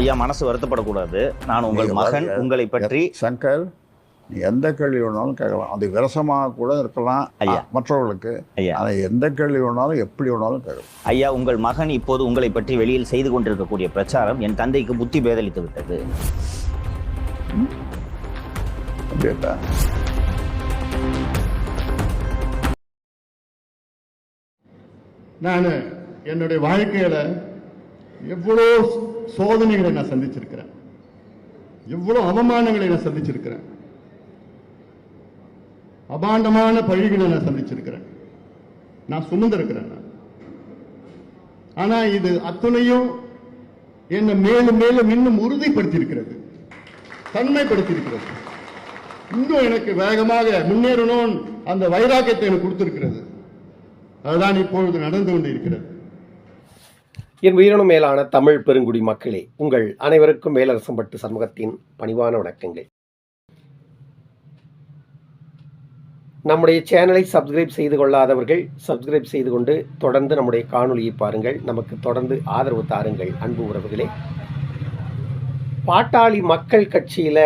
ஐயா மனசு வருத்தப்படக்கூடாது. நான் உங்கள் மகன். உங்களை பற்றி சங்கர் நீ எந்த கேள்வி வேணாலும் கேட்கலாம். அது விரசமாக கூட இருக்கலாம். ஐயா. மற்றவர்களுக்கு. ஐயா. ஆனால் எந்த கேள்வி வேணாலும் எப்படி வேணாலும் கேட்கலாம். ஐயா உங்கள் மகன் இப்போது உங்களை பற்றி வெளியில் செய்து கொண்டிருக்கக்கூடிய பிரச்சாரம் என் தந்தைக்கு புத்தி பேதலித்து விட்டது. அப்படியா நான் என்னுடைய வாழ்க்கையில எவ்வளோ சோதனைகளை நான் சந்திச்சிருக்கிறேன். எவ்வளோ அவமானங்களை நான் சந்திச்சிருக்கிறேன். அபாண்டமான பழிகளை நான் சந்திச்சிருக்கிறேன். நான் சுமந்திருக்கிறேன் நான். ஆனா இது அத்துணையும் என்னை மேலும் மேலும் இன்னும் உறுதிப்படுத்தியிருக்கிறது. தன்மைப்படுத்தியிருக்கிறது. இன்னும் எனக்கு வேகமாக முன்னேறணும் அந்த வைராக்கியத்தை எனக்கு கொடுத்திருக்கிறது. அதுதான் இப்பொழுது நடந்து கொண்டிருக்கிறது. என் உயிரினும் மேலான தமிழ் பெருங்குடி மக்களே உங்கள் அனைவருக்கும் மேலரசம்பட்டு சமூகத்தின் பணிவான வணக்கங்கள். நம்முடைய சேனலை சப்ஸ்கிரைப் செய்து கொள்ளாதவர்கள் சப்ஸ்கிரைப் செய்து கொண்டு தொடர்ந்து நம்முடைய காணொளியை பாருங்கள். நமக்கு தொடர்ந்து ஆதரவு தாருங்கள் அன்பு உறவுகளே. பாட்டாளி மக்கள் கட்சியில்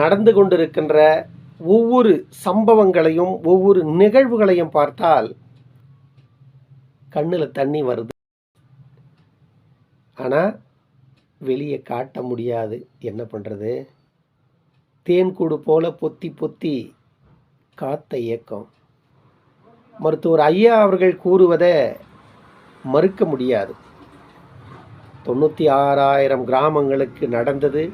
நடந்து கொண்டிருக்கின்ற ஒவ்வொரு சம்பவங்களையும் ஒவ்வொரு நிகழ்வுகளையும் பார்த்தால் கண்ணுல தண்ணி வருது. ஆனால் வெளியே காட்ட முடியாது. என்ன பண்ணுறது தேன்கூடு போல பொத்தி பொத்தி காத்த இயக்கம். மருத்துவர் ஐயா அவர்கள் கூறுவதை மறுக்க முடியாது. தொண்ணூற்றி ஆறாயிரம் கிராமங்களுக்கு நடந்தது.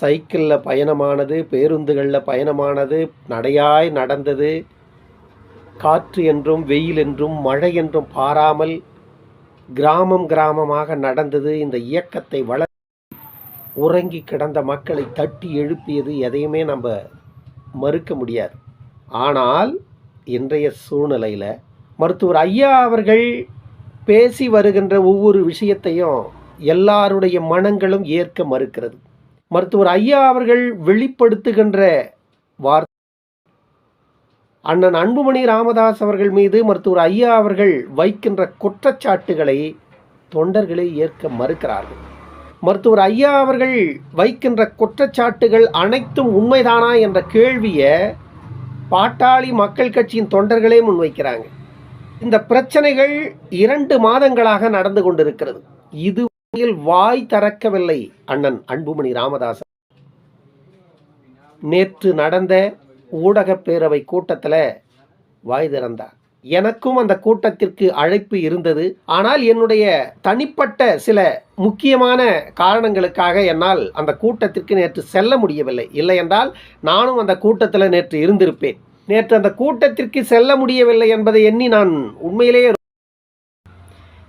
சைக்கிளில் பயணமானது பேருந்துகளில் பயணமானது நடையாய் நடந்தது. காற்று என்றும் வெயில் என்றும் மழை என்றும் பாராமல் கிராமம் கிராமமாக நடந்தது. இந்த இயக்கத்தை வள உறங்கி கிடந்த மக்களை தட்டி எழுப்பியது எதையுமே நம்ம மறுக்க முடியாது. ஆனால் இன்றைய சூழ்நிலையில் மருத்துவர் ஐயா அவர்கள் பேசி வருகின்ற ஒவ்வொரு விஷயத்தையும் எல்லாருடைய மனங்களும் ஏற்க மறுக்கிறது. மருத்துவர் ஐயா அவர்கள் வெளிப்படுத்துகின்ற வார்த்தை அண்ணன் அன்புமணி ராமதாஸ் அவர்கள் மீது மருத்துவர் ஐயா அவர்கள் வைக்கின்ற குற்றச்சாட்டுகளை தொண்டர்களை ஏற்க மறுக்கிறார்கள். மருத்துவர் ஐயா அவர்கள் வைக்கின்ற குற்றச்சாட்டுகள் அனைத்தும் உண்மைதானா என்ற கேள்வியை பாட்டாளி மக்கள் கட்சியின் தொண்டர்களே முன்வைக்கிறாங்க. இந்த பிரச்சனைகள் இரண்டு மாதங்களாக நடந்து கொண்டிருக்கிறது. இது வரையில் வாய் திறக்கவில்லை அண்ணன் அன்புமணி ராமதாஸ். நேற்று நடந்த ஊடகப் பேரவை கூட்டத்தில் வாய் திறந்தார். எனக்கும் அந்த கூட்டத்திற்கு அழைப்பு இருந்தது. ஆனால் என்னுடைய தனிப்பட்ட சில முக்கியமான காரணங்களுக்காக என்னால் அந்த கூட்டத்திற்கு நேற்று செல்ல முடியவில்லை. இல்லை என்றால் நானும் அந்த கூட்டத்தில் நேற்று இருந்திருப்பேன். நேற்று அந்த கூட்டத்திற்கு செல்ல முடியவில்லை என்பதை எண்ணி நான் உண்மையிலேயே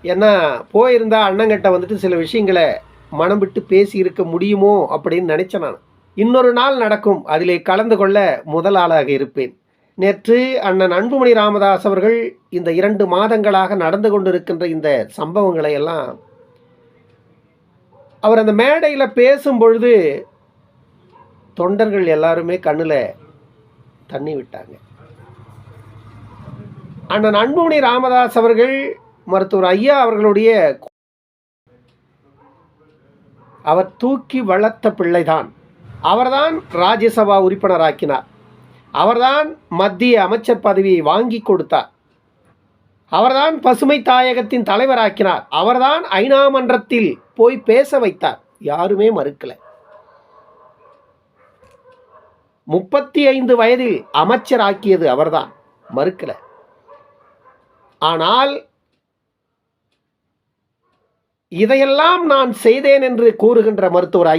ஏன்னா போயிருந்தா அண்ணங்கிட்ட வந்துட்டு சில விஷயங்களை மனம் விட்டு பேசி இருக்க முடியுமோ அப்படின்னு நினச்சேன் நான். இன்னொரு நாள் நடக்கும். அதிலே கலந்து கொள்ள முதல் ஆளாக இருப்பேன். நேற்று அண்ணன் அன்புமணி ராமதாஸ் அவர்கள் இந்த இரண்டு மாதங்களாக நடந்து கொண்டிருக்கின்ற இந்த சம்பவங்களை எல்லாம் அவர் அந்த மேடையில் பேசும் பொழுது தொண்டர்கள் எல்லாருமே கண்ணில் தண்ணி விட்டாங்க. அண்ணன் அன்புமணி ராமதாஸ் அவர்கள் மருத்துவர் ஐயா அவர்களுடைய அவர் தூக்கி வளர்த்த பிள்ளைதான். அவர்தான் ராஜ்யசபா உறுப்பினராக்கினார். அவர்தான் மத்திய அமைச்சர் பதவியை வாங்கி கொடுத்தார். அவர்தான் பசுமை தாயகத்தின் தலைவராக்கினார். அவர்தான் ஐநா மன்றத்தில் போய் பேச வைத்தார். யாருமே மறுக்கல. முப்பத்தி ஐந்து வயதில் அமைச்சராக்கியது அவர்தான். மறுக்கல. ஆனால் இதையெல்லாம் நான் செய்தேன் என்று கூறுகின்ற மருத்துவர்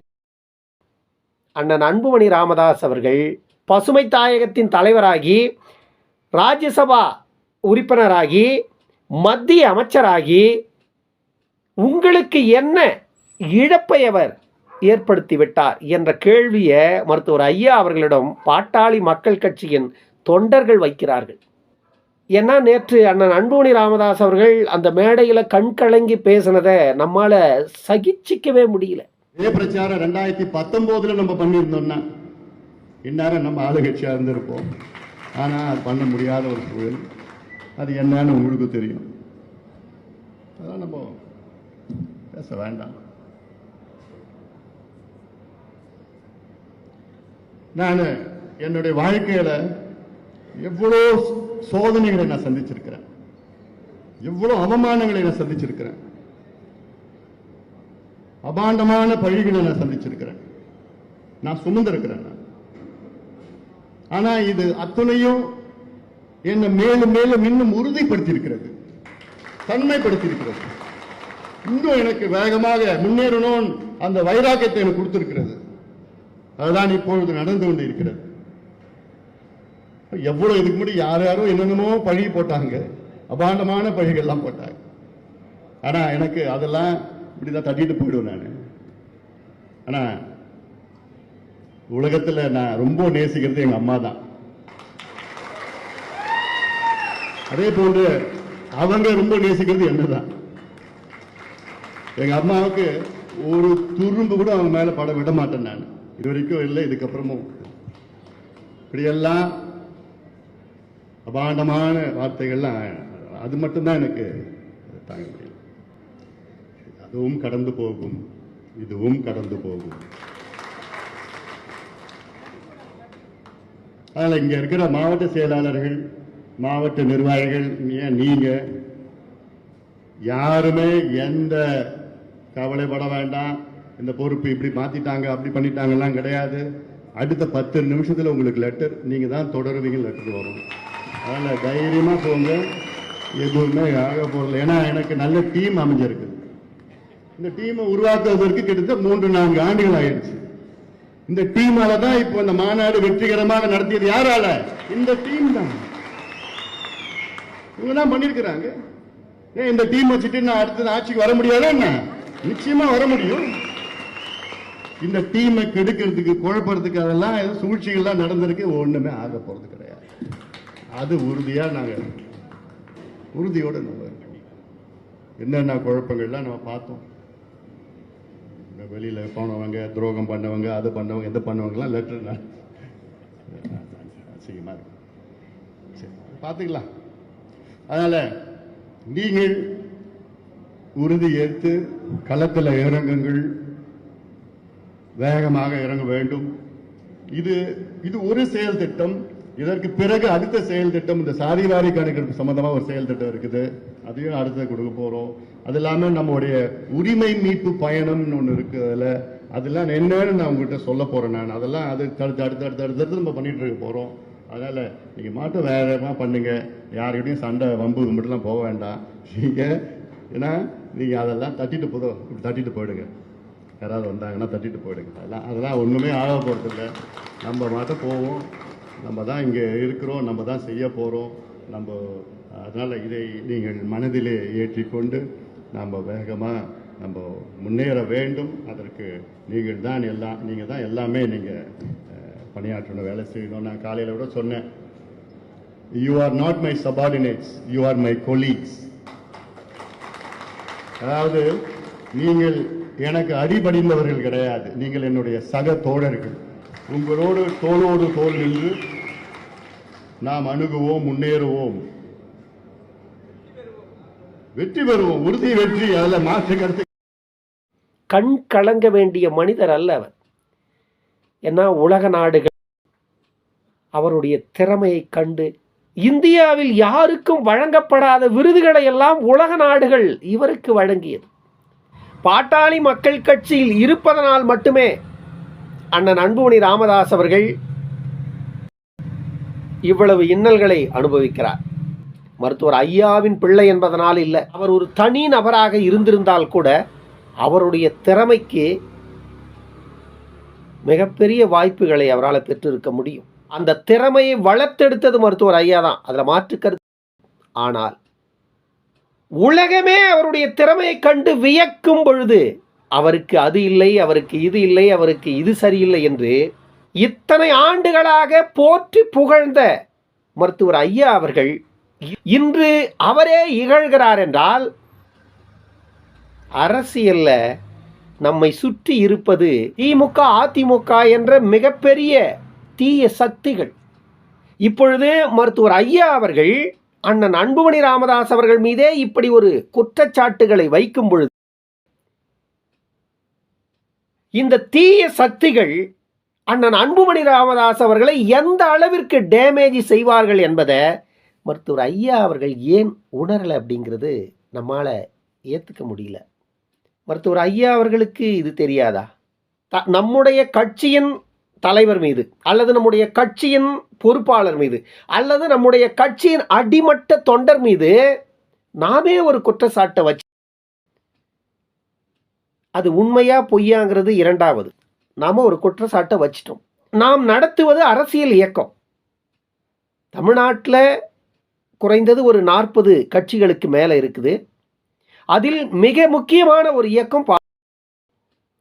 அண்ணன் அன்புமணி ராமதாஸ் அவர்கள் பசுமை தாயகத்தின் தலைவராகி ராஜ்யசபா உறுப்பினராகி மத்திய அமைச்சராகி உங்களுக்கு என்ன இழப்பை அவர் ஏற்படுத்தி விட்டார் என்ற கேள்வியை மருத்துவர் ஐயா அவர்களிடம் பாட்டாளி மக்கள் கட்சியின் தொண்டர்கள் வைக்கிறார்கள். ஏன்னா நேற்று அண்ணன் அன்புமணி ராமதாஸ் அவர்கள் அந்த மேடையில் கண்கலங்கி பேசினதை நம்மால் சகிச்சிக்கவே முடியல. இதே பிரச்சாரம் ரெண்டாயிரத்தி பத்தொம்போதுல நம்ம பண்ணியிருந்தோம்னா இந்நேரம் நம்ம ஆளுகட்சியாக இருந்திருப்போம். ஆனால் அது பண்ண முடியாத ஒரு சூழல். அது என்னன்னு உங்களுக்கு தெரியும். அதான் நம்ம பேச வேண்டாம். நான் என்னுடைய வாழ்க்கையில் எவ்வளோ சோதனைகளை நான் சந்திச்சிருக்கிறேன். எவ்வளோ அவமானங்களை நான் சந்திச்சிருக்கிறேன். அபாண்டமான பழிகளை நான் சந்திச்சிருக்கிறேன். நான் சுமந்திருக்கிறேன் நான். ஆனா இது அத்தனையும் என்னை மேலும் மேலும் இன்னும் உறுதிப்படுத்தியிருக்கிறது. தன்மைப்படுத்தியிருக்கிறது. இன்னும் எனக்கு வேகமாக முன்னேறணும் அந்த வைராக்கியத்தை எனக்கு கொடுத்திருக்கிறது. அதுதான் இப்பொழுது நடந்து கொண்டு இருக்கிறது எவ்வளவு இதுக்கு முன்னாடி யார் யாரோ என்னென்னமோ பழி போட்டாங்க. அபாண்டமான பழிகள்லாம் போட்டாங்க. ஆனா எனக்கு அதெல்லாம் இப்படிதான் தட்டிட்டு போயிடுவேன் நான். ஆனா உலகத்துல நான் ரொம்ப நேசிக்கிறது எங்க அம்மா தான் அதே போன்று அவங்க ரொம்ப நேசிக்கிறது என்னதான். எங்க அம்மாவுக்கு ஒரு துரும்பு கூட அவங்க மேல பட விட மாட்டேன் நான். இது வரைக்கும் இல்லை இதுக்கப்புறமும். இப்படியெல்லாம் அபாண்டமான வார்த்தைகள்லாம் அது மட்டும்தான் எனக்கு தாங்க அதுவும் கடந்து போகும். இதுவும் கடந்து போகும். அதில் இங்கே இருக்கிற மாவட்ட செயலாளர்கள் மாவட்ட நிர்வாகிகள் ஏன் நீங்கள் யாருமே எந்த கவலைப்பட வேண்டாம். இந்த பொறுப்பு இப்படி மாற்றிட்டாங்க அப்படி பண்ணிட்டாங்கலாம் கிடையாது. அடுத்த பத்து நிமிஷத்தில் உங்களுக்கு லெட்டர் நீங்கள் தான் தொடருவீங்க லெட்டர் வரும். அதனால் தைரியமாக போங்க. எதுவுமே ஆக போறல ஏன்னா எனக்கு நல்ல டீம் அமைஞ்சிருக்குது இந்த டீமை உருவாக்குவதற்கு கிட்டத்தட்ட மூன்று நான்கு ஆண்டுகள் ஆயிடுச்சு. இந்த டீமால தான் இப்போ இந்த மாநாடு வெற்றிகரமாக நடத்தியது யாரால? இந்த டீம் தான். இவங்க தான் பண்ணிருக்கிறாங்க ஏன் இந்த டீம் வச்சுட்டு நான் அடுத்தது ஆட்சிக்கு வர முடியாதா என்ன? நிச்சயமா வர முடியும். இந்த டீமை கெடுக்கிறதுக்கு குழப்பறதுக்கு அதெல்லாம் ஏதோ சூழ்ச்சிகள்லாம் நடந்திருக்கு. ஒண்ணுமே ஆக போறது கிடையாது. அது உறுதியா நாங்க உறுதியோட நம்ம என்னென்ன குழப்பங்கள்லாம் நம்ம பார்த்தோம். வெளியில் போனவங்க துரோகம் பண்ணவங்க அது பண்ணவங்க எந்த பண்ணவங்கலாம் லெட்டர் அசிங்கமா இருக்கும் சரி பார்த்துக்கலாம் அதனால் நீங்கள் உறுதி ஏற்று களத்தில் இறங்குங்கள். வேகமாக இறங்க வேண்டும். இது இது ஒரு செயல் திட்டம். இதற்கு பிறகு அடுத்த செயல் திட்டம் இந்த சாதிவாரி கணக்கெடுப்பு சம்பந்தமாக ஒரு செயல் திட்டம் இருக்குது. அதையும் அடுத்து கொடுக்க போகிறோம் அது இல்லாமல் நம்மளுடைய உரிமை மீட்பு பயணம்னு ஒன்று இருக்குது அதில் அதெல்லாம் என்னன்னு நான் உங்ககிட்ட சொல்ல போகிறேன் நான். அதெல்லாம் அது அடுத்து அடுத்து அடுத்து அடுத்து அடுத்து நம்ம பண்ணிகிட்டு இருக்க போகிறோம் அதனால் நீங்கள் மாட்டும் வேகமா பண்ணுங்கள் யாருக்கிட்டையும் சண்டை வம்பு கும்பிட்டுலாம் போக வேண்டாம். நீங்கள் ஏன்னா நீங்கள் அதெல்லாம் தட்டிட்டு போதும் இப்படி தட்டிட்டு போயிடுங்க. யாராவது வந்தாங்கன்னா தட்டிட்டு போயிடுங்க. அதெல்லாம் அதெல்லாம் ஒன்றுமே ஆக போகிறதில்ல நம்ம மட்டும் போவோம். நம்ம தான் இங்கே இருக்கிறோம். நம்ம தான் செய்ய போகிறோம் நம்ம அதனால் இதை நீங்கள் மனதிலே ஏற்றிக்கொண்டு நம்ம வேகமாக நம்ம முன்னேற வேண்டும். அதற்கு நீங்கள் தான் எல்லாம் நீங்கள் தான் எல்லாமே நீங்கள் பணியாற்றணும் வேலை செய்யணும். நான் காலையில் கூட சொன்னேன். You are not my subordinates you are my colleagues அதாவது நீங்கள் எனக்கு அடிபடிந்தவர்கள் கிடையாது. நீங்கள் என்னுடைய சக தோழர்கள். உங்களோடு தோளோடு தோல் நின்று நாம் அணுகுவோம் முன்னேறுவோம். வெற்றி பெறுவோம் உறுதி வெற்றி. அதில் மாற்று கருத்து. கண் கலங்க வேண்டிய மனிதர் அல்ல அவர். ஏன்னா உலக நாடுகள் அவருடைய திறமையை கண்டு இந்தியாவில் யாருக்கும் வழங்கப்படாத விருதுகளை எல்லாம் உலக நாடுகள் இவருக்கு வழங்கியது. பாட்டாளி மக்கள் கட்சியில் இருப்பதனால் மட்டுமே அண்ணன் அன்புமணி ராமதாஸ் அவர்கள் இவ்வளவு இன்னல்களை அனுபவிக்கிறார். மருத்துவர் ஐயாவின் பிள்ளை என்பதனால் இல்லை. அவர் ஒரு தனி நபராக இருந்திருந்தால் கூட அவருடைய திறமைக்கு மிகப்பெரிய வாய்ப்புகளை அவரால் பெற்றிருக்க முடியும். அந்த திறமையை வளர்த்தெடுத்தது மருத்துவர் ஐயா தான். அதில் மாற்று கருத்து. ஆனால் உலகமே அவருடைய திறமையை கண்டு வியக்கும் பொழுது அவருக்கு அது இல்லை அவருக்கு இது இல்லை அவருக்கு இது சரியில்லை என்று இத்தனை ஆண்டுகளாக போற்றி புகழ்ந்த மருத்துவர் ஐயா அவர்கள் இன்று அவரே இகழ்கிறார் என்றால் அரசியலில் நம்மை சுற்றி இருப்பது திமுக அதிமுக என்ற மிகப்பெரிய தீய சக்திகள். இப்பொழுது மருத்துவர் ஐயா அவர்கள் அண்ணன் அன்புமணி ராமதாஸ் அவர்கள் மீதே இப்படி ஒரு குற்றச்சாட்டுகளை வைக்கும் பொழுது இந்த தீய சக்திகள் அண்ணன் அன்புமணி ராமதாஸ் அவர்களை எந்த அளவிற்கு டேமேஜ் செய்வார்கள் என்பதை மருத்துவர் ஐயா அவர்கள் ஏன் உணரலை அப்படிங்கிறது நம்மால் ஏற்றுக்க முடியல. மருத்துவர் ஐயா அவர்களுக்கு இது தெரியாதா? த நம்முடைய கட்சியின் தலைவர் மீது அல்லது நம்முடைய கட்சியின் பொறுப்பாளர் மீது அல்லது நம்முடைய கட்சியின் அடிமட்ட தொண்டர் மீது நாமே ஒரு குற்றச்சாட்டை வச்சு அது உண்மையா பொய்யாங்கிறது இரண்டாவது. நாம் ஒரு குற்றச்சாட்டை வச்சிட்டோம். நாம் நடத்துவது அரசியல் இயக்கம். தமிழ்நாட்டில் குறைந்தது ஒரு நாற்பது கட்சிகளுக்கு மேலே இருக்குது. அதில் மிக முக்கியமான ஒரு இயக்கம்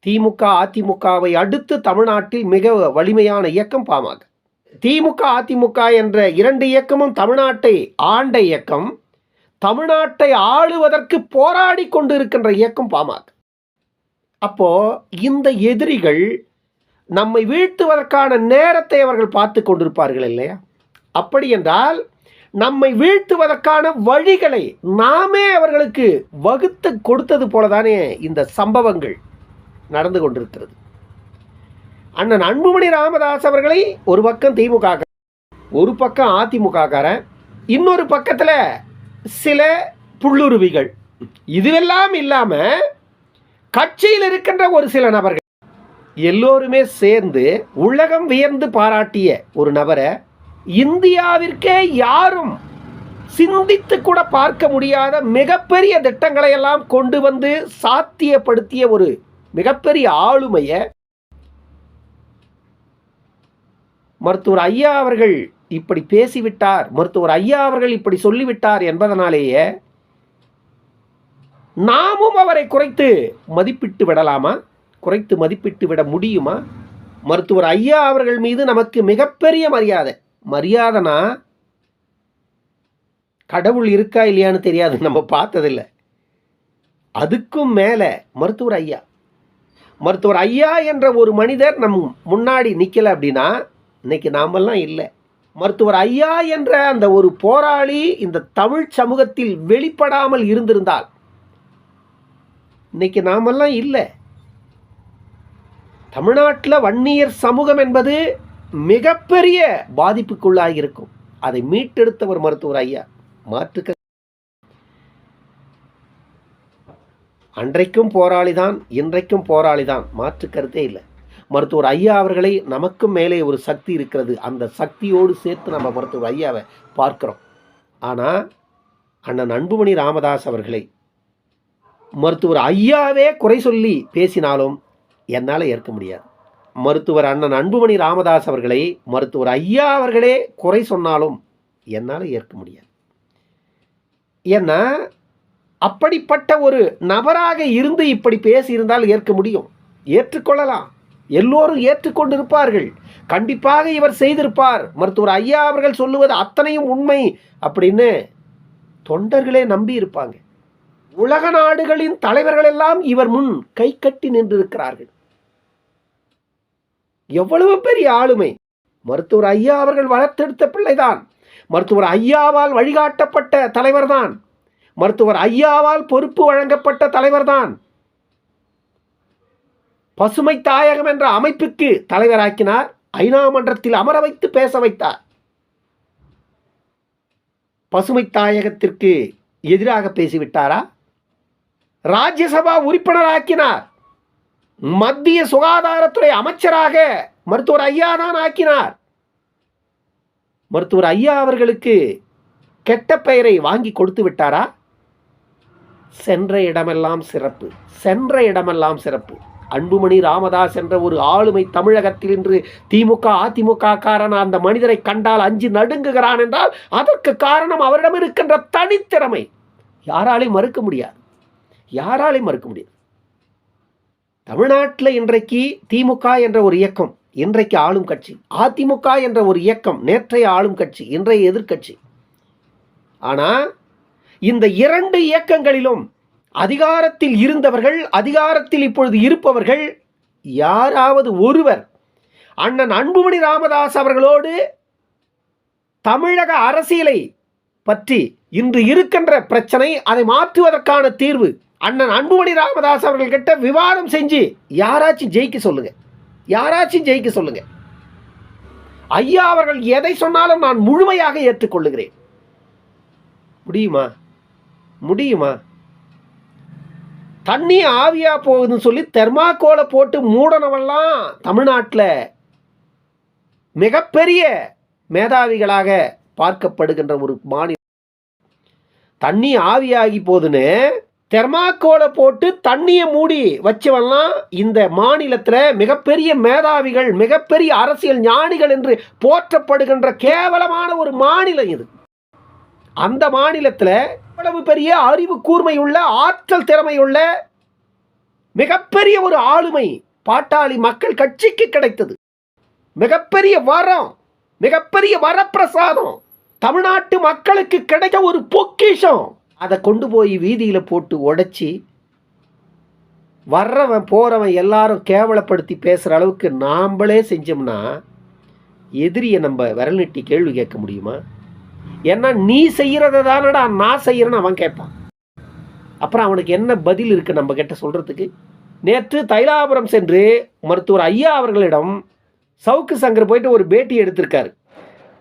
திமுக அதிமுகவை அடுத்து தமிழ்நாட்டில் மிக வலிமையான இயக்கம் பாமக. திமுக அதிமுக என்ற இரண்டு இயக்கமும் தமிழ்நாட்டை ஆண்ட இயக்கம். தமிழ்நாட்டை ஆளுவதற்கு போராடி கொண்டு இருக்கின்ற இயக்கம் பாமக. அப்போது இந்த எதிரிகள் நம்மை வீழ்த்துவதற்கான நேரத்தை அவர்கள் பார்த்து கொண்டிருப்பார்கள் இல்லையா? அப்படி என்றால் நம்மை வீழ்த்துவதற்கான வழிகளை நாமே அவர்களுக்கு வகுத்து கொடுத்தது போலதானே இந்த சம்பவங்கள் நடந்து கொண்டிருக்கிறது. அண்ணன் அன்புமணி ராமதாஸ் அவர்களை ஒரு பக்கம் திமுக ஒரு பக்கம் அதிமுக காரன் இன்னொரு பக்கத்தில் சில புள்ளுருவிகள் இதுவெல்லாம் இல்லாமல் கட்சியில் இருக்கின்ற ஒரு சில நபர்கள். எல்லோருமே சேர்ந்து உலகம் வியந்து பாராட்டிய ஒரு நபரை இந்தியாவிற்கே யாரும் சிந்தித்து கூட பார்க்க முடியாத மிகப்பெரிய திட்டங்களை எல்லாம் கொண்டு வந்து சாத்தியப்படுத்திய ஒரு மிகப்பெரிய ஆளுமையை மருத்துவர் ஐயா அவர்கள் இப்படி பேசிவிட்டார் மருத்துவர் ஐயா அவர்கள் இப்படி சொல்லிவிட்டார் என்பதனாலேயே நாமும் அவரை குறைத்து மதிப்பிட்டு விடலாமா? குறைத்து மதிப்பிட்டு விட முடியுமா? மருத்துவர் ஐயா அவர்கள் மீது நமக்கு மிகப்பெரிய மரியாதை. மரியாதைனா கடவுள் இருக்கா இல்லையான்னு தெரியாது. நம்ம பார்த்ததில்லை. அதுக்கும் மேலே மருத்துவர் ஐயா. மருத்துவர் ஐயா என்ற ஒரு மனிதர் நம் முன்னாடி நிற்கலை அப்படின்னா இன்னைக்கு நாமெல்லாம் இல்லை. மருத்துவர் ஐயா என்ற அந்த ஒரு போராளி இந்த தமிழ் சமூகத்தில் வெளிப்படாமல் இருந்திருந்தால் இன்னைக்கு நாமெல்லாம் இல்லை. தமிழ்நாட்டில் வன்னியர் சமூகம் என்பது மிகப்பெரிய பாதிப்புக்குள்ளாக இருக்கும். அதை மீட்டெடுத்தவர் மருத்துவர் ஐயா. மாற்றுக்க அன்றைக்கும் போராளிதான் இன்றைக்கும் போராளிதான் மாற்று கருத்தே இல்லை. மருத்துவர் ஐயா அவர்களை நமக்கும் மேலே ஒரு சக்தி இருக்கிறது. அந்த சக்தியோடு சேர்த்து நம்ம மருத்துவர் ஐயாவை பார்க்குறோம். ஆனால் அண்ணன் அன்புமணி ராமதாஸ் அவர்களை மருத்துவர் ஐயாவே குறை சொல்லி பேசினாலும் என்னால் ஏற்க முடியாது. மருத்துவர் அண்ணன் அன்புமணி ராமதாஸ் அவர்களை மருத்துவர் ஐயா அவர்களே குறை சொன்னாலும் என்னால் ஏற்க முடியாது. ஏன்னா அப்படிப்பட்ட ஒரு நபராக இருந்து இப்படி பேசியிருந்தால் ஏற்க முடியும். ஏற்றுக்கொள்ளலாம். எல்லோரும் ஏற்றுக்கொண்டிருப்பார்கள். கண்டிப்பாக இவர் செய்திருப்பார். மருத்துவர் ஐயா அவர்கள் சொல்லுவது அத்தனையும் உண்மை அப்படின்னு தொண்டர்களே நம்பி இருப்பாங்க. உலக நாடுகளின் தலைவர்கள் எல்லாம் இவர் முன் கை கட்டி நின்றிருக்கிறார்கள். எவ்வளவு பெரிய ஆளுமை. மருத்துவர் ஐயா அவர்கள் வளர்த்தெடுத்த பிள்ளைதான். மருத்துவர் ஐயாவால் வழிகாட்டப்பட்ட தலைவர்தான். மருத்துவர் ஐயாவால் பொறுப்பு வழங்கப்பட்ட தலைவர்தான். பசுமை தாயகம் என்ற அமைப்புக்கு தலைவராக்கினார். ஐநா மன்றத்தில் அமர வைத்து பேச வைத்தார். பசுமை தாயகத்திற்கு எதிராக பேசிவிட்டாரா? ராஜ்யசபா உறுப்பினராக்கினார். மத்திய சுகாதாரத்துறை அமைச்சராக மருத்துவர் ஐயா தான் ஆக்கினார். மருத்துவர் ஐயா அவர்களுக்கு கெட்ட பெயரை வாங்கி கொடுத்து விட்டாரா? சென்ற இடமெல்லாம் சிறப்பு சென்ற இடமெல்லாம் சிறப்பு. அன்புமணி ராமதாஸ் என்ற ஒரு ஆளுமை தமிழகத்தில் இன்று திமுக அதிமுக காரன் அந்த மனிதரை கண்டால் அஞ்சு நடுங்குகிறான் என்றால் அதற்கு காரணம் அவரிடம் இருக்கின்ற தனித்திறமை. யாராலையும் மறுக்க முடியாது. யாராலையும் மறுக்க முடியாது. தமிழ்நாட்டில் இன்றைக்கு திமுக என்ற ஒரு இயக்கம் இன்றைக்கு ஆளும் கட்சி அதிமுக என்ற ஒரு இயக்கம் நேற்றைய ஆளும் கட்சி இன்றைய எதிர்க்கட்சி. ஆனால் இந்த இரண்டு இயக்கங்களிலும் அதிகாரத்தில் இருந்தவர்கள் அதிகாரத்தில் இப்பொழுது இருப்பவர்கள் யாராவது ஒருவர் அண்ணன் அன்புமணி ராமதாஸ் அவர்களோடு தமிழக அரசியலை பற்றி இன்று இருக்கின்ற பிரச்சனை அதை மாற்றுவதற்கான தீர்வு அண்ணன் அன்புமணி ராமதாஸ் அவர்கள்கிட்ட விவாதம் செஞ்சு யாராச்சும் ஜெயிக்க சொல்லுங்கள் யாராச்சும் ஜெயிக்க சொல்லுங்க. ஐயா அவர்கள் எதை சொன்னாலும் நான் முழுமையாக ஏற்றுக்கொள்ளுகிறேன். முடியுமா? முடியுமா? தண்ணி ஆவியா போகுதுன்னு சொல்லி தெர்மாக்கோலை போட்டு மூடனவெல்லாம் தமிழ்நாட்டில் மிகப்பெரிய மேதாவிகளாக பார்க்கப்படுகின்ற ஒரு மாநிலம். தண்ணி ஆவியாகி போகுதுன்னு தெர்மாக்கோலை போட்டு தண்ணியை மூடி வச்சவெல்லாம் இந்த மாநிலத்தில் மிகப்பெரிய மேதாவிகள் மிகப்பெரிய அரசியல் ஞானிகள் என்று போற்றப்படுகின்ற கேவலமான ஒரு மாநிலம் இது. அந்த மாநிலத்தில் இவ்வளவு பெரிய அறிவு கூர்மையுள்ள ஆற்றல் திறமையுள்ள மிகப்பெரிய ஒரு ஆளுமை பாட்டாளி மக்கள் கட்சிக்கு கிடைத்தது. மிகப்பெரிய வரம் மிகப்பெரிய வரப்பிரசாதம் தமிழ்நாட்டு மக்களுக்கு கிடைத்த ஒரு பொக்கிஷம். அதை கொண்டு போய் வீதியில் போட்டு உடைச்சி வர்றவன் போகிறவன் எல்லாரும் கேவலப்படுத்தி பேசுகிற அளவுக்கு நாம்ளே செஞ்சோம்னா எதிரியை நம்ம விரல் நீட்டி கேள்வி கேட்க முடியுமா? ஏன்னா நீ செய்கிறத தானடா நான் செய்கிறேன்னு அவன் கேட்பான். அப்புறம் அவனுக்கு என்ன பதில் இருக்குது நம்ம கிட்ட சொல்கிறதுக்கு நேற்று தைலாபுரம் சென்று மருத்துவர் ஐயா அவர்களிடம் சவுக்கு சங்கர் போயிட்டு ஒரு பேட்டி எடுத்திருக்காரு.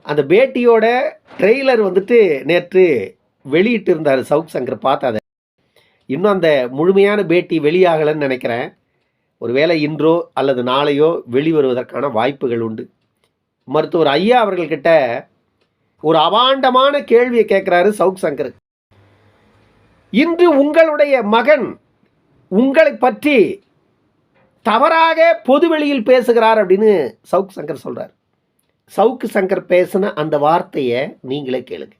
அந்த பேட்டியோட ட்ரெய்லர் வந்துட்டு நேற்று வெளியிட்டு இருந்தார் சவுக் சங்கர் பார்த்தாத. இன்னும் அந்த முழுமையான பேட்டி வெளியாகலைன்னு நினைக்கிறேன். ஒருவேளை இன்றோ அல்லது நாளையோ வெளிவருவதற்கான வாய்ப்புகள் உண்டு. மருத்துவர் ஐயா அவர்கள்கிட்ட ஒரு அபாண்டமான கேள்வியை கேட்குறாரு சவுக் சங்கர். இன்று உங்களுடைய மகன் உங்களை பற்றி தவறாக பொதுவெளியில் பேசுகிறார் அப்படின்னு சவுக் சங்கர் சொல்கிறார் சவுக்கு சங்கர் பேசின அந்த வார்த்தையை நீங்களே கேளுங்க.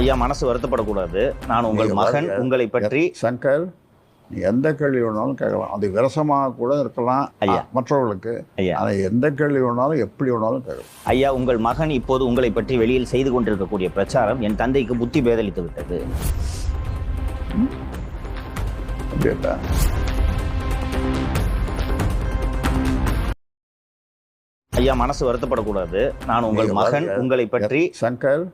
ஐயா மனசு வருத்தப்படக்கூடாது. நான் உங்கள் மகன். உங்களை பற்றி சங்கர் எந்த கேள்வி வேணாலும் கேட்கலாம். அது விரசமாக கூட இருக்கலாம். ஐயா. மற்றவர்களுக்கு. ஐயா. அதை எந்த கேள்வி வேணாலும் எப்படி வேணாலும் கேட்கலாம். ஐயா உங்கள் மகன் இப்போது உங்களை பற்றி வெளியில் செய்து கொண்டிருக்கக்கூடிய பிரச்சாரம் என் தந்தைக்கு புத்தி பேதலித்து விட்டது. ஐயா மனசு வருத்தப்படக்கூடாது. நான் உங்கள் மகன். உங்களை பற்றி சங்கர்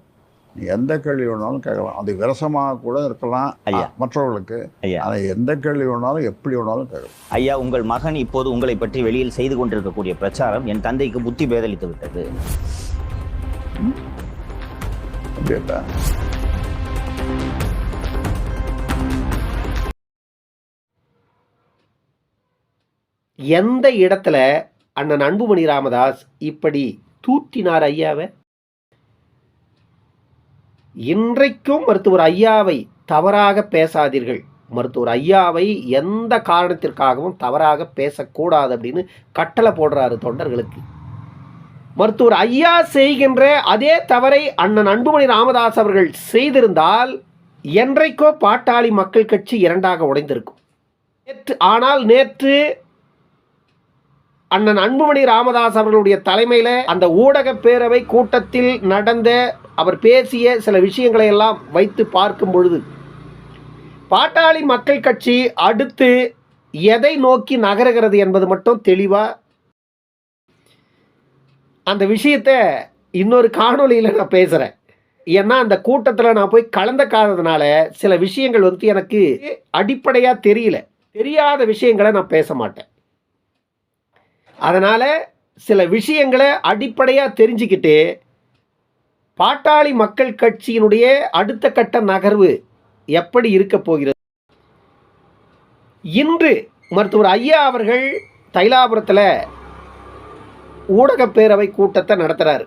நீ எந்த கேள்வி வேணாலும் கேட்கலாம். அது விரசமாக கூட இருக்கலாம். ஐயா. மற்றவர்களுக்கு. ஐயா. அதை எந்த கேள்வி வேணாலும் எப்படி வேணாலும் கேட்கலாம். ஐயா உங்கள் மகன் இப்போது உங்களை பற்றி வெளியில் செய்து கொண்டிருக்கக்கூடிய பிரச்சாரம் என் தந்தைக்கு புத்தி பேதலித்து விட்டது. அப்படியா எந்த இடத்துல அண்ணன் அன்புமணி ராமதாஸ் இப்படி தூற்றினார் ஐயாவை? இன்றைக்கும் மருத்துவர் ஐயாவை தவறாக பேசாதீர்கள். மருத்துவர் ஐயாவை எந்த காரணத்திற்காகவும் தவறாக பேசக்கூடாது அப்படின்னு கட்டளை போடுறாரு தொண்டர்களுக்கு. மருத்துவர் ஐயா செய்கின்ற அதே தவறை அண்ணன் அன்புமணி ராமதாஸ் அவர்கள் செய்திருந்தால் என்றைக்கோ பாட்டாளி மக்கள் கட்சி இரண்டாக உடைந்திருக்கும். நேற்று ஆனால் நேற்று அண்ணன் அன்புமணி ராமதாஸ் அவர்களுடைய தலைமையில் அந்த ஊடக பேரவை கூட்டத்தில் நடந்த அவர் பேசிய சில விஷயங்களை எல்லாம் வைத்து பார்க்கும் பொழுது பாட்டாளி மக்கள் கட்சி அடுத்து எதை நோக்கி நகருகிறது என்பது மட்டும் தெளிவாக அந்த விஷயத்தை இன்னொரு காணொளியில் நான் பேசுகிறேன் ஏன்னா அந்த கூட்டத்தில் நான் போய் கலந்த காரணத்தினால சில விஷயங்கள் வந்து எனக்கு அடிப்படையாக தெரியல. தெரியாத விஷயங்களை நான் பேச மாட்டேன். அதனால் சில விஷயங்களை அடிப்படையாக தெரிஞ்சுக்கிட்டு பாட்டாளி மக்கள் கட்சியினுடைய அடுத்த கட்ட நகர்வு எப்படி இருக்க போகிறது? இன்று மருத்துவர் ஐயா அவர்கள் தைலாபுரத்தில் ஊடகப் பேரவை கூட்டத்தை நடத்துகிறார்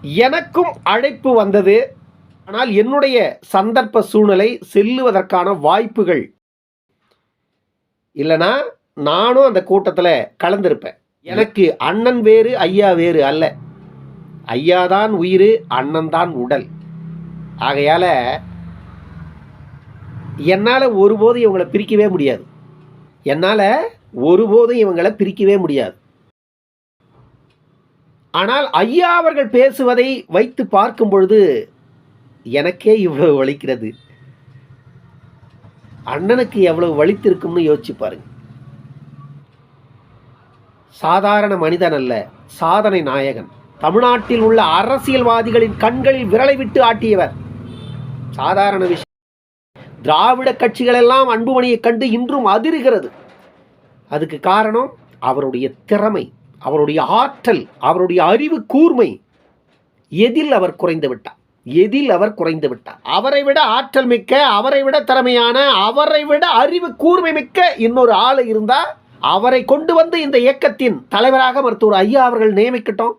எனக்கும் அழைப்பு வந்தது. ஆனால் என்னுடைய சந்தர்ப்ப சூழ்நிலை செல்லுவதற்கான வாய்ப்புகள் இல்லைனா நானும் அந்த கூட்டத்தில் கலந்திருப்பேன். எனக்கு அண்ணன் வேறு ஐயா வேறு அல்ல. ஐயா தான் உயிர் அண்ணன் தான் உடல். ஆகையால் என்னால் ஒருபோதும் இவங்களை பிரிக்கவே முடியாது. என்னால் ஒருபோதும் இவங்களை பிரிக்கவே முடியாது. ஆனால் ஐயா அவர்கள் பேசுவதை வைத்து பார்க்கும் பொழுது எனக்கே இவ்வளவு வலிக்கிறது. அண்ணனுக்கு எவ்வளவு வலித்திருக்கும்னு யோசிச்சு பாருங்க. சாதாரண மனிதன் அல்ல சாதனை நாயகன். தமிழ்நாட்டில் உள்ள அரசியல்வாதிகளின் கண்களில் விரலை விட்டு ஆட்டியவர். சாதாரண விஷயம். திராவிட கட்சிகள் எல்லாம் அன்புமணியை கண்டு இன்றும் அதிருகிறது. அதுக்கு காரணம் அவருடைய திறமை அவருடைய ஆற்றல் அவருடைய அறிவு கூர்மை. எதில் அவர் குறைந்து விட்டார்? எதில் அவர் குறைந்து விட்டார்? அவரை விட ஆற்றல் மிக்க அவரை விட திறமையான அவரை விட அறிவு கூர்மை மிக்க இன்னொரு ஆள் இருந்தால் அவரை கொண்டு வந்து இந்த இயக்கத்தின் தலைவராக மருத்துவர் ஐயா அவர்கள் நியமிக்கட்டும்.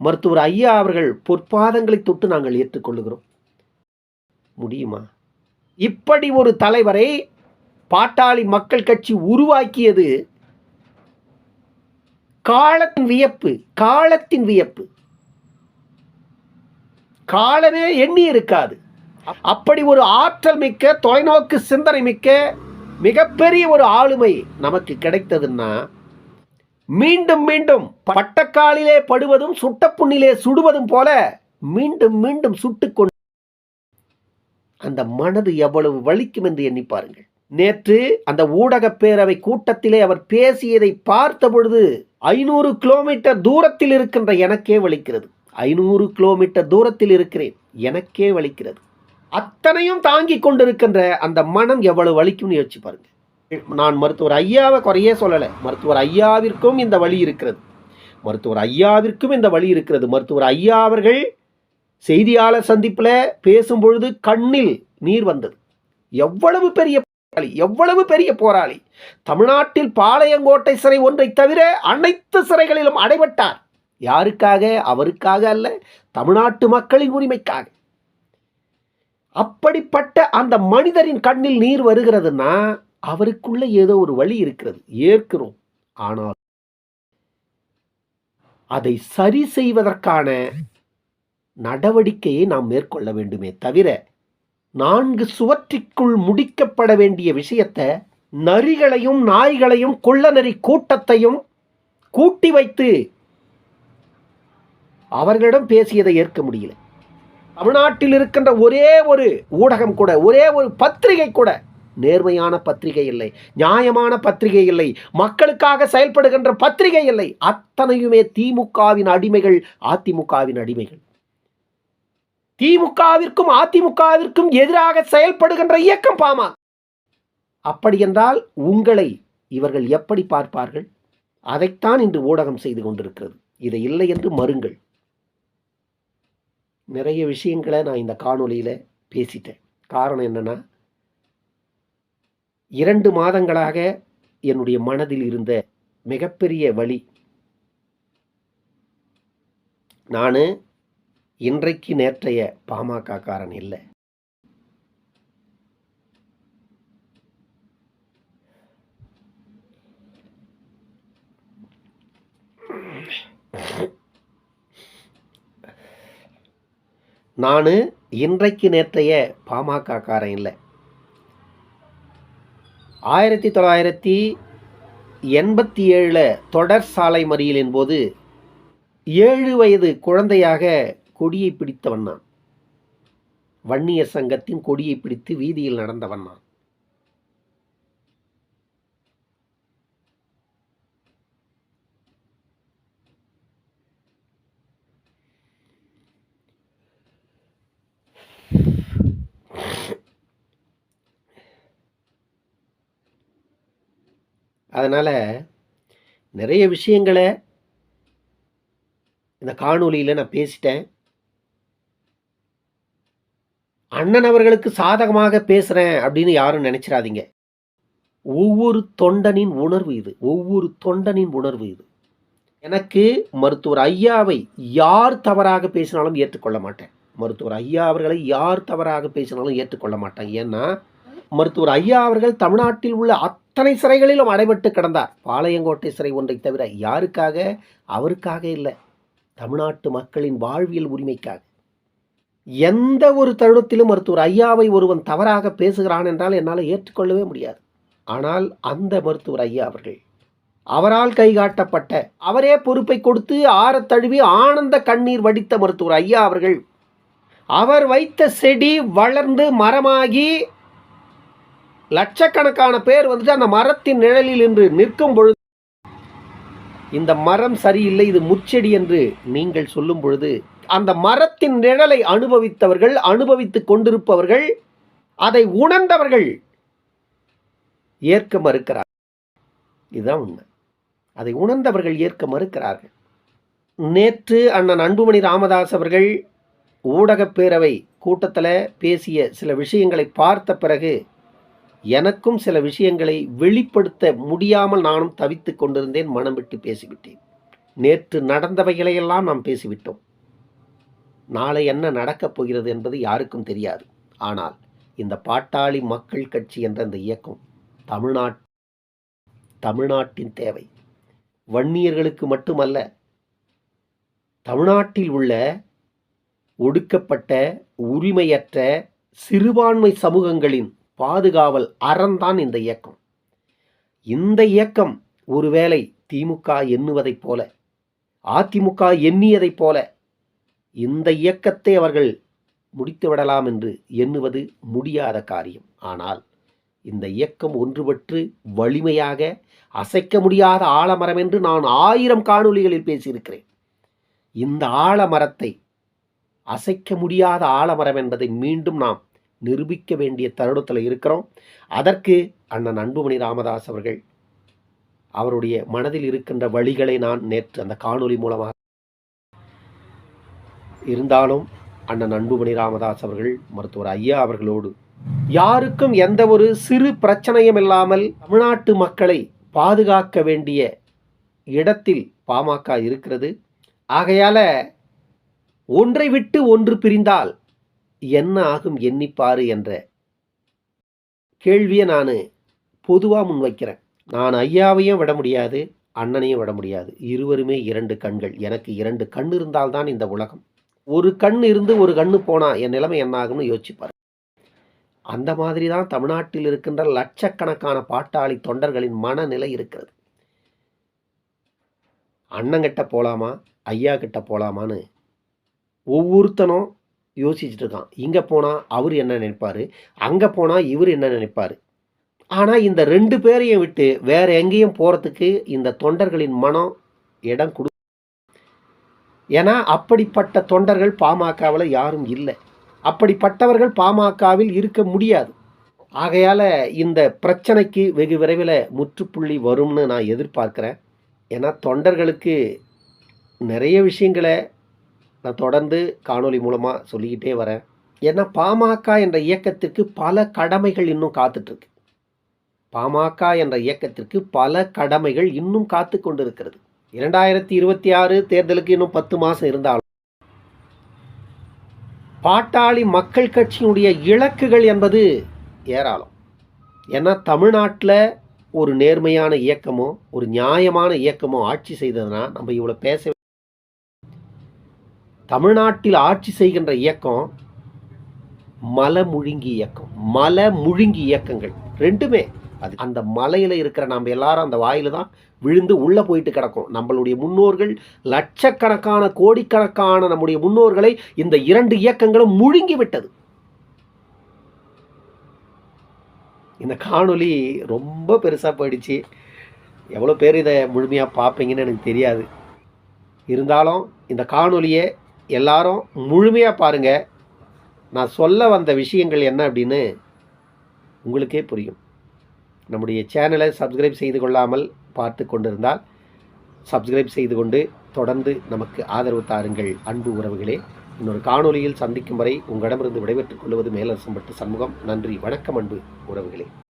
மருத்துவர் ஐயா அவர்கள் பொற்பாதங்களை தொட்டு நாங்கள் ஏற்றுக்கொள்ளுகிறோம். முடியுமா? இப்படி ஒரு தலைவரை பாட்டாளி மக்கள் கட்சி உருவாக்கியது காலத்தின் வியப்பு காலத்தின் வியப்பு. காலமே எண்ணி இருக்காது. அப்படி ஒரு ஆற்றல் மிக்க தொலைநோக்கு சிந்தனை மிக்க மிகப்பெரிய ஒரு ஆளுமை நமக்கு கிடைத்ததுன்னா மீண்டும் மீண்டும் பட்டக்காலிலே படுவதும் சுட்டப்புண்ணிலே சுடுவதும் போல மீண்டும் மீண்டும் சுட்டுக்கொண்டு அந்த மனது எவ்வளவு வலிக்கும் என்று எண்ணி பாருங்கள். நேற்று அந்த ஊடக பேரவை கூட்டத்திலே அவர் பேசியதை பார்த்த பொழுது ஐநூறு கிலோமீட்டர் தூரத்தில் இருக்கின்ற எனக்கே வலிக்கிறது. ஐநூறு கிலோமீட்டர் தூரத்தில் இருக்கிறேன் எனக்கே வலிக்கிறது. அத்தனையும் தாங்கி கொண்டிருக்கின்ற அந்த மனம் எவ்வளவு வலிக்கும்னு யோசிச்சு பாருங்க நான் மருத்துவர் ஐயாவை குறையே சொல்லலை. மருத்துவர் ஐயாவிற்கும் இந்த வழி இருக்கிறது. மருத்துவர் ஐயாவிற்கும் இந்த வழி இருக்கிறது. மருத்துவர் ஐயா அவர்கள் செய்தியாளர் சந்திப்பில் பேசும்பொழுது கண்ணில் நீர் வந்தது. எவ்வளவு பெரிய போராளி எவ்வளவு பெரிய போராளி. தமிழ்நாட்டில் பாளையங்கோட்டை சிறை ஒன்றை தவிர அனைத்து சிறைகளிலும் அடைபட்டார். யாருக்காக? அவருக்காக அல்ல தமிழ்நாட்டு மக்களின் உரிமைக்காக. அப்படிப்பட்ட அந்த மனிதரின் கண்ணில் நீர் வருகிறதுன்னா அவருக்குள்ள ஏதோ ஒரு வழி இருக்கிறது. ஏற்கிறோம். ஆனால் அதை சரி செய்வதற்கான நடவடிக்கையை நாம் மேற்கொள்ள வேண்டுமே தவிர நான்கு சுவற்றிற்குள் முடிக்கப்பட வேண்டிய விஷயத்தை நரிகளையும் நாய்களையும் கொள்ளநரி கூட்டத்தையும் கூட்டி வைத்து அவர்களிடம் பேசியதை ஏற்க முடியல. தமிழ்நாட்டில் இருக்கின்ற ஒரே ஒரு ஊடகம் கூட ஒரே ஒரு பத்திரிகை கூட நேர்மையான பத்திரிகை இல்லை நியாயமான பத்திரிகை இல்லை மக்களுக்காக செயல்படுகின்ற பத்திரிகை இல்லை. அத்தனையுமே திமுகவின் அடிமைகள் அதிமுகவின் அடிமைகள். திமுகவிற்கும் அதிமுகவிற்கும் எதிராக செயல்படுகின்ற இயக்கம் பாமா. அப்படி என்றால் உங்களை இவர்கள் எப்படி பார்ப்பார்கள்? அதைத்தான் இன்று ஊடகம் செய்து கொண்டிருக்கிறது. இதை இல்லை என்று மறுங்கள். நிறைய விஷயங்களை நான் இந்த காணொலியில் பேசிட்டேன். காரணம் என்னன்னா இரண்டு மாதங்களாக என்னுடைய மனதில் இருந்த மிகப்பெரிய வழி நான் இன்றைக்கு நேற்றைய பாமக காரன் இல்லை. நான் இன்றைக்கு நேற்றைய பாமக காரன் இல்லை. ஆயிரத்தி தொள்ளாயிரத்தி எண்பத்தி ஏழில் தொடர் சாலை மறியலின் போது ஏழு வயது குழந்தையாக கொடியை பிடித்தவன் நான் வன்னியர் சங்கத்தின் கொடியை பிடித்து வீதியில் நடந்தவன் நான் அதனால் நிறைய விஷயங்களை இந்த காணொலியில் நான் பேசிட்டேன். அண்ணன் அவர்களுக்கு சாதகமாக பேசுகிறேன் அப்படின்னு யாரும் நினச்சிடாதீங்க. ஒவ்வொரு தொண்டனின் உணர்வு இது. ஒவ்வொரு தொண்டனின் உணர்வு இது. எனக்கு மருத்துவர் ஐயாவை யார் தவறாக பேசினாலும் ஏற்றுக்கொள்ள மாட்டேன். மருத்துவர் ஐயா அவர்களை யார் தவறாக பேசினாலும் ஏற்றுக்கொள்ள மாட்டேன். ஏன்னா மருத்துவர் ஐயா அவர்கள் தமிழ்நாட்டில் உள்ள அத்தனை சிறைகளிலும் அடைபட்டு கிடந்தார். பாளையங்கோட்டை சிறை ஒன்றை தவிர யாருக்காக? அவருக்காக இல்லை. தமிழ்நாட்டு மக்களின் வாழ்வியல் உரிமைக்காக. எந்த ஒரு தருணத்திலும் மருத்துவர் ஐயாவை ஒருவன் தவறாக பேசுகிறான் என்றால் என்னால் ஏற்றுக்கொள்ளவே முடியாது. ஆனால் அந்த மருத்துவர் ஐயா அவர்கள் அவரால் கைகாட்டப்பட்ட அவரே பொறுப்பை கொடுத்து ஆறத் தழுவி ஆனந்த கண்ணீர் வடித்த மருத்துவர் ஐயா அவர்கள் அவர் வைத்த செடி வளர்ந்து மரமாகி லட்சக்கணக்கான பேர் வந்துட்டு அந்த மரத்தின் நிழலில் என்று நிற்கும் பொழுது இந்த மரம் சரியில்லை இது முச்செடி என்று நீங்கள் சொல்லும் பொழுது அந்த மரத்தின் நிழலை அனுபவித்தவர்கள் அனுபவித்துக் கொண்டிருப்பவர்கள் அதை உணர்ந்தவர்கள் ஏற்க மறுக்கிறார். இதுதான் உண்மை. அதை உணர்ந்தவர்கள் ஏற்க மறுக்கிறார்கள். நேற்று அண்ணன் அன்புமணி ராமதாஸ் அவர்கள் ஊடகப் பேரவை கூட்டத்தில் பேசிய சில விஷயங்களை பார்த்த பிறகு எனக்கும் சில விஷயங்களை வெளிப்படுத்த முடியாமல் நானும் தவித்து கொண்டிருந்தேன் மனம் விட்டு பேசிவிட்டேன். நேற்று நடந்தவைகளையெல்லாம் நாம் பேசிவிட்டோம். நாளை என்ன நடக்கப் போகிறது என்பது யாருக்கும் தெரியாது. ஆனால் இந்த பாட்டாளி மக்கள் கட்சி என்ற இந்த இயக்கம் தமிழ்நாட் தமிழ்நாட்டின் தேவை. வன்னியர்களுக்கு மட்டுமல்ல தமிழ்நாட்டில் உள்ள ஒடுக்கப்பட்ட உரிமையற்ற சிறுபான்மை சமூகங்களின் பாதுகாவல் அறம்தான் இந்த இயக்கம். இந்த இயக்கம் ஒருவேளை திமுக எண்ணுவதைப் போல அதிமுக எண்ணியதைப் போல இந்த இயக்கத்தை அவர்கள் முடித்து விடலாம் என்று எண்ணுவது முடியாத காரியம். ஆனால் இந்த இயக்கம் ஒன்றுபற்று வலிமையாக அசைக்க முடியாத ஆலமரம் என்று நான் ஆயிரம் காணொளிகளில் பேசியிருக்கிறேன். இந்த ஆலமரத்தை அசைக்க முடியாத ஆலமரம் என்பதை மீண்டும் நாம் நிரூபிக்க வேண்டிய தருணத்தில் இருக்கிறோம். அதற்கு அண்ணன் அன்புமணி ராமதாஸ் அவர்கள் அவருடைய மனதில் இருக்கின்ற வழிகளை நான் நேற்று அந்த காணொளி மூலமாக இருந்தாலும் அண்ணன் அன்புமணி ராமதாஸ் அவர்கள் மருத்துவர் ஐயா அவர்களோடு யாருக்கும் எந்த ஒரு சிறு பிரச்சனையும் இல்லாமல் தமிழ்நாட்டு மக்களை பாதுகாக்க வேண்டிய இடத்தில் பாமக இருக்கிறது. ஆகையால் ஒன்றை விட்டு ஒன்று பிரிந்தால் என்ன ஆகும் எண்ணிப்பாரு என்ற கேள்வியை நான் பொதுவாக முன்வைக்கிறேன். நான் ஐயாவையும் விட முடியாது அண்ணனையும் விட முடியாது. இருவருமே இரண்டு கண்கள். எனக்கு இரண்டு கண் இருந்தால்தான் இந்த உலகம். ஒரு கண் இருந்து ஒரு கண்ணு போனால் என் நிலைமை என்ன ஆகும்னு யோசிச்சுப்பார் அந்த மாதிரி தான் தமிழ்நாட்டில் இருக்கின்ற லட்சக்கணக்கான பாட்டாளி தொண்டர்களின் மனநிலை இருக்கிறது. அண்ணங்கிட்ட போகலாமா ஐயா கிட்ட போகலாமான்னு ஒவ்வொருத்தனும் யோசிச்சுட்டு இருக்கான் இங்கே போனால் அவர் என்ன நினைப்பார்? அங்கே போனால் இவர் என்ன நினைப்பார்? ஆனால் இந்த ரெண்டு பேரையும் விட்டு வேறு எங்கேயும் போகிறதுக்கு இந்த தொண்டர்களின் மனம் இடம் கொடு ஏன்னா அப்படிப்பட்ட தொண்டர்கள் பாமகவில் யாரும் இல்லை. அப்படிப்பட்டவர்கள் பாமகவில் இருக்க முடியாது. ஆகையால் இந்த பிரச்சனைக்கு வெகு விரைவில் முற்றுப்புள்ளி வரும்னு நான் எதிர்பார்க்குறேன். ஏன்னா தொண்டர்களுக்கு நிறைய விஷயங்களை நான் தொடர்ந்து காணொலி மூலமாக சொல்லிக்கிட்டே வரேன். ஏன்னா பாமக என்ற இயக்கத்திற்கு பல கடமைகள் இன்னும் காத்துட்ருக்கு. பாமக என்ற இயக்கத்திற்கு பல கடமைகள் இன்னும் காத்து கொண்டு இருக்கிறது இரண்டாயிரத்தி இருபத்தி ஆறு தேர்தலுக்கு இன்னும் பத்து மாதம் இருந்தாலும் பாட்டாளி மக்கள் கட்சியினுடைய இலக்குகள் என்பது ஏராளம். ஏன்னா தமிழ்நாட்டில் ஒரு நேர்மையான இயக்கமோ ஒரு நியாயமான இயக்கமோ ஆட்சி செய்ததுன்னா நம்ம இவ்வளோ பேச தமிழ்நாட்டில் ஆட்சி செய்கின்ற இயக்கம் மலமுழுங்கி இயக்கம் மல முழுங்கி இயக்கங்கள் ரெண்டுமே. அது அந்த மலையில் இருக்கிற நம்ம எல்லாரும் அந்த வாயில் தான் விழுந்து உள்ளே போயிட்டு கிடக்கும். நம்மளுடைய முன்னோர்கள் லட்சக்கணக்கான கோடிக்கணக்கான நம்முடைய முன்னோர்களை இந்த இரண்டு இயக்கங்களும் முழுங்கி விட்டது. இந்த காணொலி ரொம்ப பெருசாக போயிடுச்சு. எவ்வளோ பேர் இதை முழுமையாக பார்ப்பீங்கன்னு எனக்கு தெரியாது. இருந்தாலும் இந்த காணொலியை எல்லாரும் முழுமையாக பாருங்கள் நான் சொல்ல வந்த விஷயங்கள் என்ன அப்படின்னு உங்களுக்கே புரியும். நம்முடைய சேனலை சப்ஸ்கிரைப் செய்து கொள்ளாமல் பார்த்து கொண்டிருந்தால் சப்ஸ்கிரைப் செய்து கொண்டு தொடர்ந்து நமக்கு ஆதரவு தாருங்கள். அன்பு உறவுகளே இன்னொரு காணொலியில் சந்திக்கும் வரை உங்களிடமிருந்து விடைபெற்றுக் கொள்வது மேலரசம்பட்டு சண்முகம். நன்றி வணக்கம் அன்பு உறவுகளே.